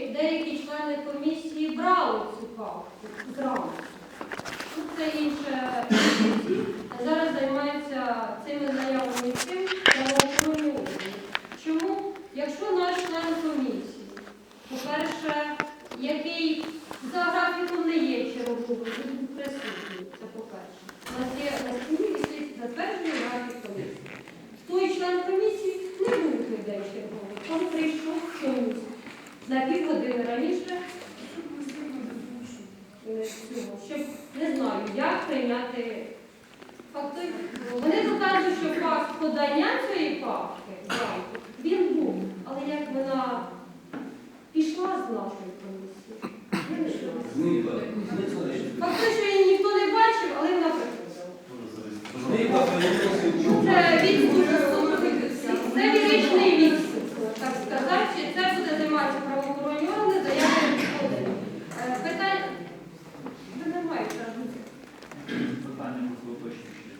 деякі члени комісії брали цю зранку. Ну, Це інше на півгодини раніше, щоб не знаю, як прийняти факти. Вони доказують, що факт подання цієї папки він був. Але як вона пішла з нашої комісії, я не знаю. Фактично її ніхто не бачив, але вона приходила. Зникла, переносить. Це відсуд. Це віричний відсуд, так сказати. Чи це буде займатися правоохоронні органи, заяви відходили. Е, Питання. Ви не маєте. Питання просто уточнюючі.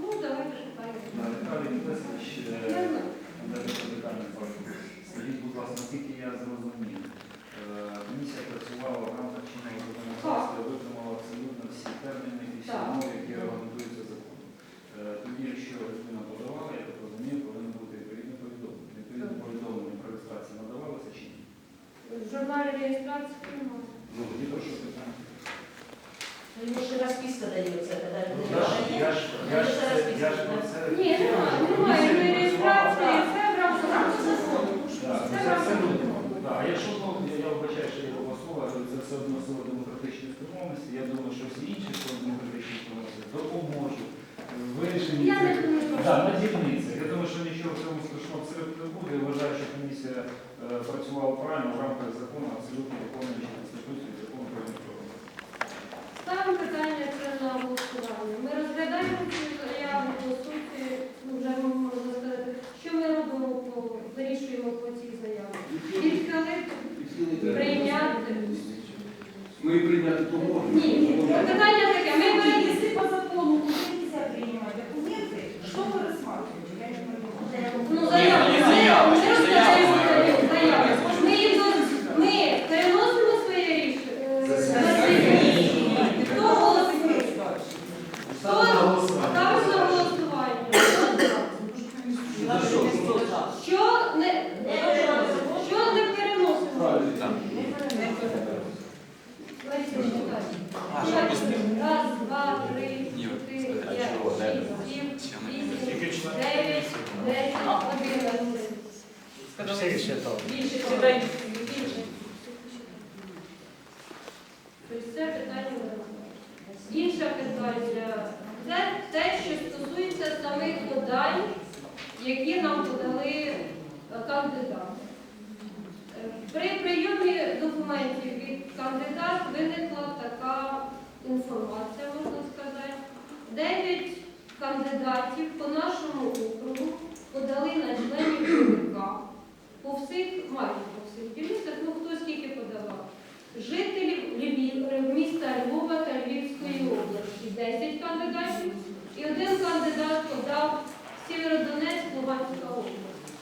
Ну, давайте шукаємо. Віталій Федорович, Я е, знаю. Радикальний партій. Скажіть, будь ласка, наскільки я зрозумів, е, комісія працювала в рамках чинного законодавства, витримала абсолютно всі терміни і всі Так. умови, які регламентуються законом. Е, Тоді, якщо людина подавала, я так розумію, повинно бути відповідне повідомлення. Відповідне повідомлення про реєстрацію надавалося чи ні? В журналі реєстрації немає. Ну, тоді прошу питання. Ему же расписка дается, когда Ну, люди Я ж, я ж, я ж, це- я ж про це. Ні, немає, немає ні реєстрації, це в рамках закону. Так, Це це в рамках все закону. буде. Так, а якщо ну, я, я вбачаю, що я голосував, але це все одно сила демократичної спрямованості. Я думаю, що всі інші сили демократичної спрямованості допоможуть в вирішенні Я не цих думаю, що да, на дільницях. Я думаю, що нічого в цьому страшного абсолютно не буде. Я вважаю, що комісія е, працювала правильно в рамках закону, абсолютно виконуючи Конституцію і закон про інформацію. Ставимо питання це на голосування. Ми розглядаємо цю заяву по суті, ну, вже можна сказати, що ми робимо по вирішуємо по цій заяві. Відхилити, прийняти. Ми прийняти. Ні, питання Інше це те, що стосується самих подань, які нам подали е, кандидати. Е, При прийомі документів від кандидата виникла така інформація, можна сказати. Дев'ять кандидатів по нашому округу подали на членів КВК по всіх, майже по всіх дільницях, ну хто скільки подавав. Жителів міста Львова та 10 кандидатів і один кандидат подав Сєвєродонецьк, Луганська область.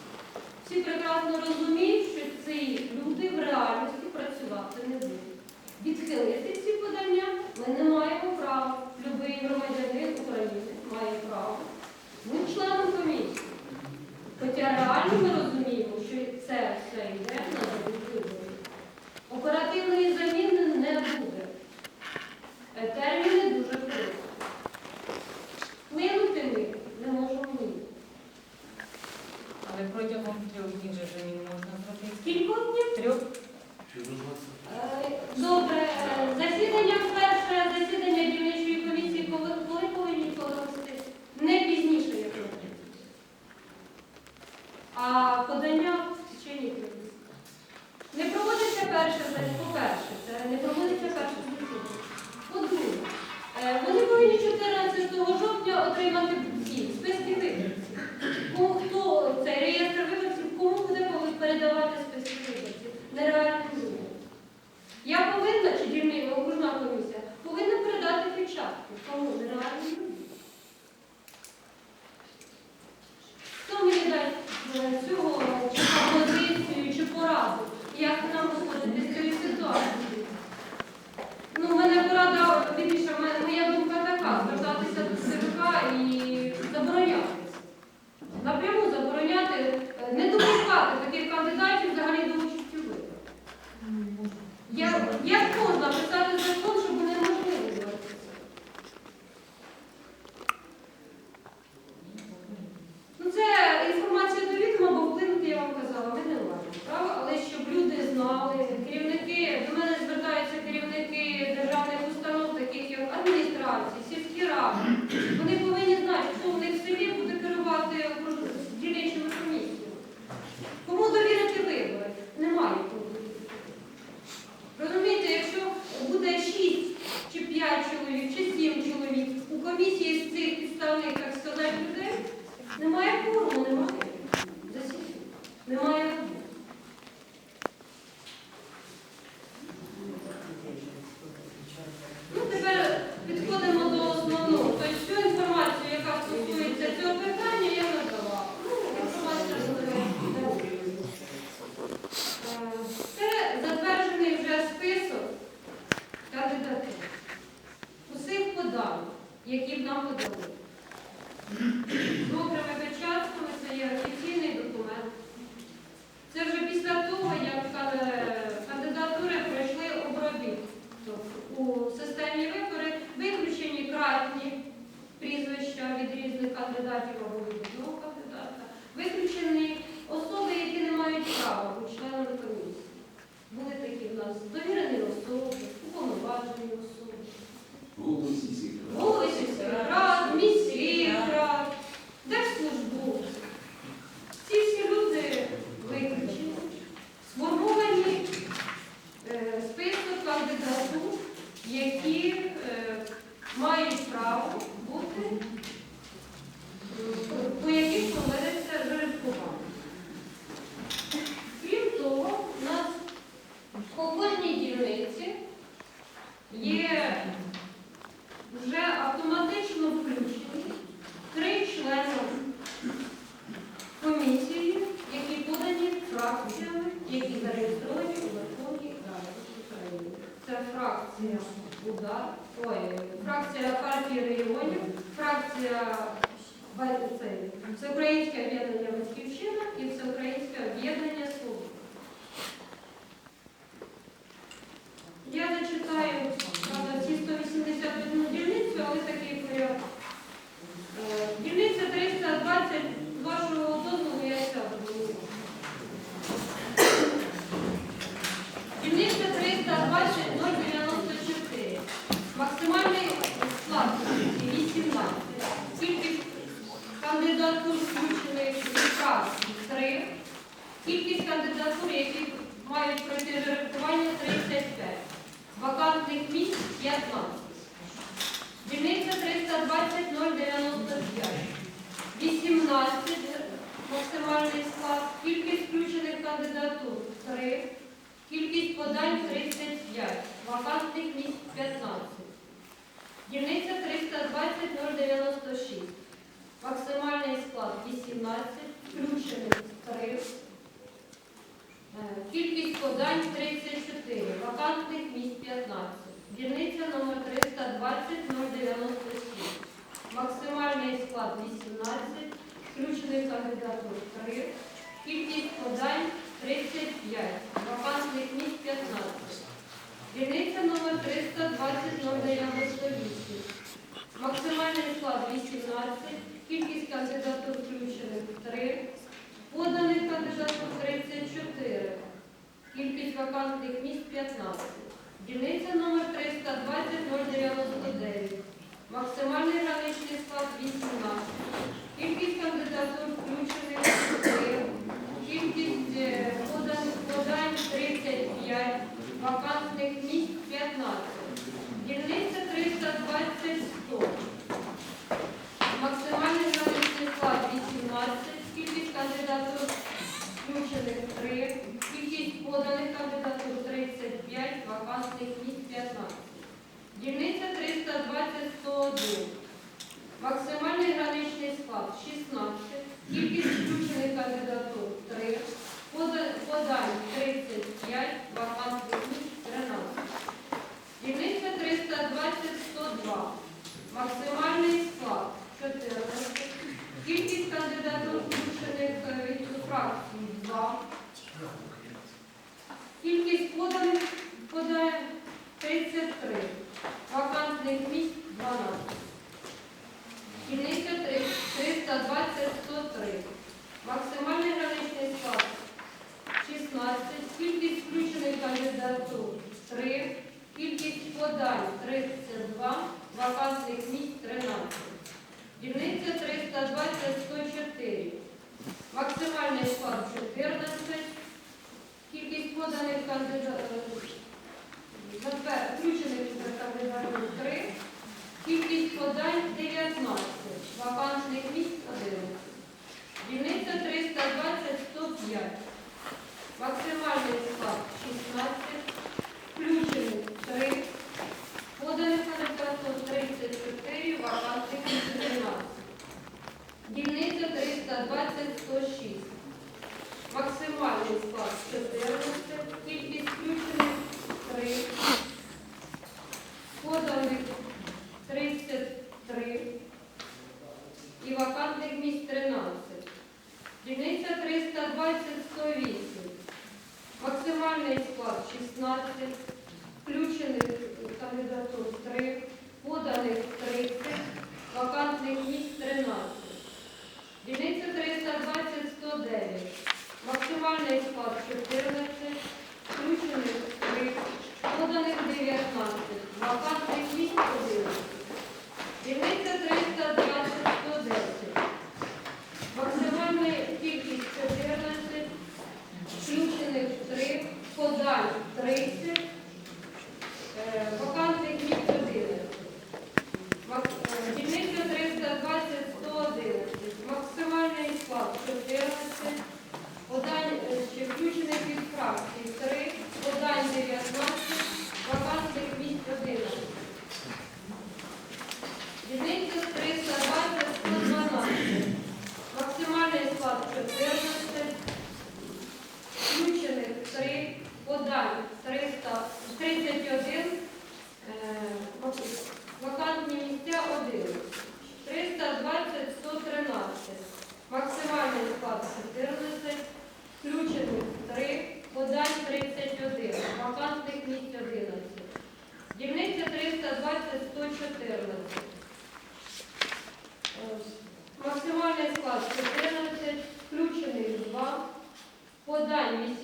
Всі прекрасно розуміють, що ці люди в реальності працювати не будуть. Відхилити ці подання ми не маємо права. Любий громадянин України має право бути членом комісії. Хоча реально ми розуміємо, що це А подання в течение трьох. Не проводиться перше, по-перше, це не проводиться перше засідання. По-друге, е, вони повинні 14 жовтня отримати всі списки виборців. Хто цей реєстр виборців, кому буде передавати списки виборців? УДАР, ой, фракція партії регіонів, фракція це, цей, Всеукраїнське об'єднання Батьківщина і Всеукраїнське об'єднання Свобода. Я зачитаю правда, всі 181 дільницю, але такий порядок. Е, Дільниця 320 з вашого дозволу я сяду. Дільниця 320 094. Максимальний склад комісії 18. Кількість кандидатур включених у фракції 3. Кількість кандидатур, які мають пройти жеребкування 35. Вакантних місць 15. Дільниця 320 095. 18 максимальний склад. Кількість включених кандидатур 3. Кількість подань 35. Вакантних місць 15. Дільниця 320 096. Максимальний склад 18. Включених 3. Кількість подань 34. Вакантних місць 15. Дільниця номер 320 097. Максимальний склад 18. Включених кандидатур 3. Кількість подань 35. Вакантних місць 15. Дільниця номер 320 098. Максимальний склад 18. Кількість кандидатур включених 3. Поданих кандидатур 34. Кількість вакантних місць 15. Дільниця номер 320 099. Максимальний граничний склад 18. Кількість кандидатур включених 4. Кількість е, поданих подань 35. Вакантних місць 15. Дільниця 320 100. Максимальний граничний склад 18. Кількість кандидатур включених 3. Кількість поданих кандидатур 35. Вакантних 15. Дільниця 320 101. Максимальний граничний склад 16. Кількість включених кандидатур 3. Подань 35. Вакантних місць 13. Дільниця 320 102. Максимальний склад 14. Кількість кандидатур включених е, від фракції 2. Кількість поданих подань 33. Вакантних місць 12. Дільниця 320 103. Максимальний граничний склад 16. Кількість включених кандидатур 3. Кількість подань 32. Вакантних місць 13. Дільниця 320 104. Максимальний склад 14. Кількість поданих кандидатур включених кандидатур 3. Кількість подань 19. Вакантних місць 11. Дільниця 320 105. Максимальний склад 16. Включених 3. Поданих кандидатур 34. Вакантних місць 13. Дільниця 320 106. Максимальний склад 14. Кількість включених 3. Поданих 33 і вакантних місць 13. Дільниця 320 108. Максимальний склад 16. Включених кандидатур 3. Поданих 30. Вакантних місць 13. Дільниця 320 109. Максимальний склад 14. Включених 3. Поданих 19. Вакантних місць 11. Дільниця 320 110. Максимальна кількість 14. Включених 3. Подань 30. Е, Вакантних місць 11. Мак- е, Дільниця 320 111. Максимальний склад 14. Подань е, ще включених від фракцій 3. Подань 19. Вакантних місць 11. Дільниця 320 112. Максимальний склад 14. Включених 3. Подань 300.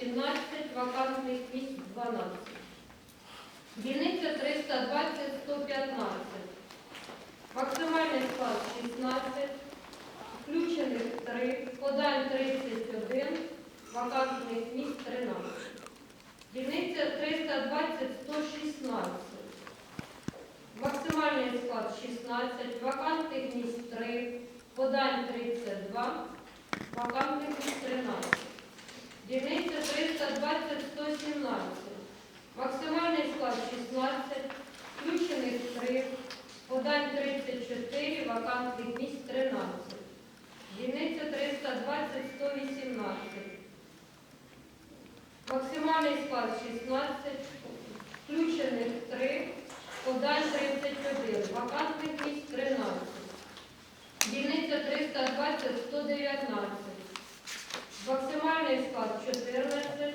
18, вакантних місць 12. Дільниця 320, 115. Максимальний склад 16, включених 3, подань 31, вакантних місць 13. Дільниця 320, 116. Максимальний склад 16, вакантних місць 3, подань 32, вакантних місць 13. Дільниця 320, 117. Максимальний склад 16, включених 3, подань 34, вакантних місць 13. Дільниця 320, 118. Максимальний склад 16, включених 3, подань 31, вакантних місць 13. Дільниця 320, 119. Максимальний склад 14,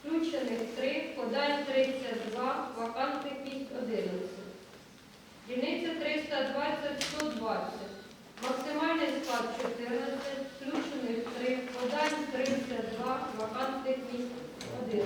включених 3, подань 32, вакантних місць 11. Дільниця 320-120. Максимальний склад 14, включених 3, подань 32, вакантних місць 1.